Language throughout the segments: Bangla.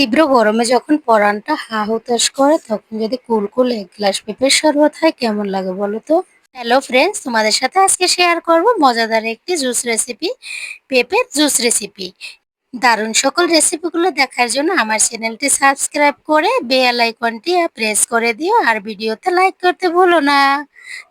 তীব্র গরমে যখন পরানটা হা হুতাশ করে, তখন যদি কুলকুল এক গ্লাস পেঁপের শরবত হয়, কেমন লাগে বলো তো? হ্যালো ফ্রেন্ডস তোমাদের সাথে আজকে শেয়ার করব মজাদার একটি জুস রেসিপি পেঁপের জুস রেসিপি দারুণ সকল রেসিপিগুলো দেখার জন্য আমার চ্যানেলটি সাবস্ক্রাইব করে বেল আইকনটি প্রেস করে দিও আর ভিডিওতে লাইক করতে ভুলো না।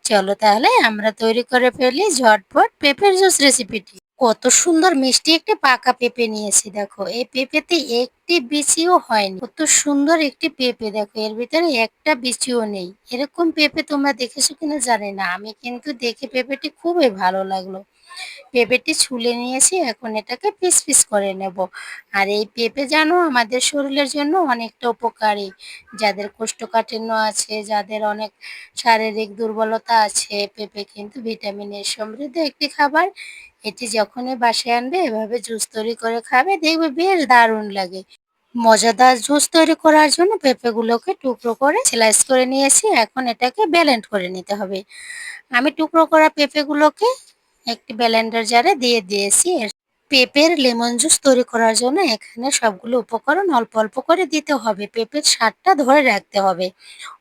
চলো তাহলে আমরা তৈরি করে ফেলি ঝটপট পেঁপের জুস রেসিপিটি কত সুন্দর মিষ্টি একটি পাকা পেঁপে নিয়েছি, দেখো। এই পেঁপেতে একটি বিচিও হয়নি। কত সুন্দর একটি পেঁপে, দেখো। এর ভিতরে একটা বিচিও নেই। এরকম পেঁপে তোমরা দেখেছ কিনা জানি না। আমি কিন্তু দেখে পেঁপেটি খুবই ভালো লাগল। পেঁপেটি ছুলে নিয়েছি, এখন এটাকে পিস পিস করে নেব। আর এই পেঁপে জানো আমাদের শরীরের জন্য অনেকটা উপকারী। যাদের কোষ্ঠকাঠিন্য আছে, যাদের অনেক শারীরিক দুর্বলতা আছে, পেঁপে কিন্তু ভিটামিনের সমৃদ্ধ একটি খাবার। এটি যখনই বাসায় আনবে, এভাবে জুস তৈরি করে খাবে, দেখবে বেশ দারুণ লাগে। মজাদার জুস তৈরি করার জন্য পেঁপেগুলোকে টুকরো করে স্লাইস করে নিয়েছি, এখন এটাকে ব্যালেন্ট করে নিতে হবে। আমি টুকরো করা পেঁপেগুলোকে একটি ব্যালেন্ডার জারে দিয়ে দিয়েছি। পেঁপের লেমন জুস তৈরি করার জন্য এখানে সবগুলো উপকরণ অল্প অল্প করে দিতে হবে। পেঁপের স্বাদটা ধরে রাখতে হবে।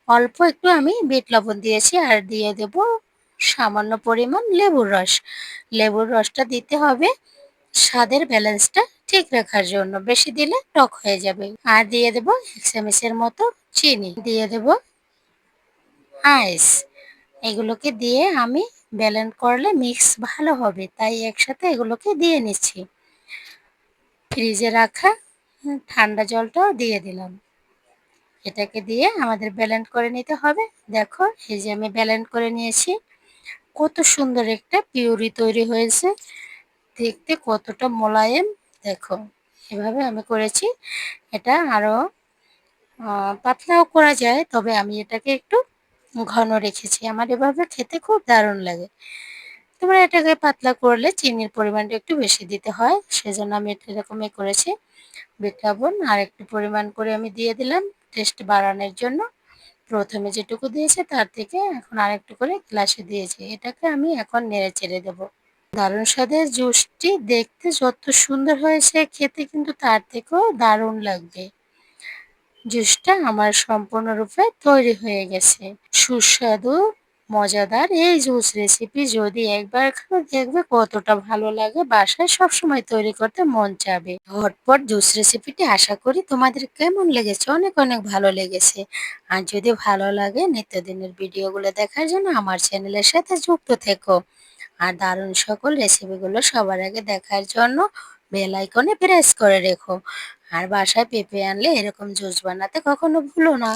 অল্প একটু আমি বিট লবণ দিয়েছি আর দিয়ে দেব সামান্য পরিমাণ লেবুর রস। লেবুর রসটা দিতে হবে স্বাদের ব্যালেন্সটা ঠিক রাখার জন্য। বেশি দিলে টক হয়ে যাবে। আর দিয়ে দেব এক চামচের মতো চিনি। দিয়ে দেব আইস। এগুলোকে দিয়ে আমি ব্যালেন্ড করলে মিক্স ভালো হবে। তাই একসাথে এগুলোকে দিয়ে নিচ্ছি। ফ্রিজে রাখা ঠান্ডা জলটাও দিয়ে দিলাম। এটাকে দিয়ে আমাদের ব্যালেন্ড করে নিতে হবে। দেখো, এই যে আমি ব্যালেন্ড করে নিয়েছি। কত সুন্দর একটা পিউরি তৈরি হয়েছে। দেখতে কতটা মোলায়েম। দেখো, এভাবে আমি করেছি। এটা আরও পাতলাও করা যায়, তবে আমি এটাকে একটু ঘন রেখেছি। আমার এভাবে খেতে খুব দারুণ লাগে। তোমরা এটাকে পাতলা করলে চিনির পরিমাণটা একটু বেশি দিতে হয়, সেজন্য আমি এটা এরকমই করেছি। বিট লবণ আর একটু পরিমাণ করে আমি দিয়ে দিলাম টেস্ট বাড়ানোর জন্য। প্রথমে যেটুকু দিয়েছে তার থেকে এখন আরেকটু করে গ্লাসে দিয়েছি। এটাকে আমি এখন নেড়ে চেড়ে দেবো। দারুণ স্বাদের জুসটি দেখতে যত সুন্দর হয়েছে, খেতে কিন্তু তার থেকেও দারুণ লাগবে। জুসটা আমার সম্পূর্ণরূপে তৈরি হয়ে গেছে। সুস্বাদু, মজাদার এই জুস রেসিপি যদি একবার খাও দেখবে কতটা ভালো লাগে, বাসায় সবসময় তৈরি করতে মন চাবে। হটপট জুস রেসিপিটি আশা করি তোমাদের কেমন লেগেছে? অনেক অনেক ভালো লেগেছে। আর যদি ভালো লাগে, নিত্যদিনের ভিডিওগুলো দেখার জন্য আমার চ্যানেলের সাথে যুক্ত থেকো। আর দারুণ সকল রেসিপিগুলো সবার আগে দেখার জন্য বেল আইকনে প্রেস করে রেখো। আর বাসায় পেঁপে আনলে এরকম জুস বানাতে কখনো ভুলো না।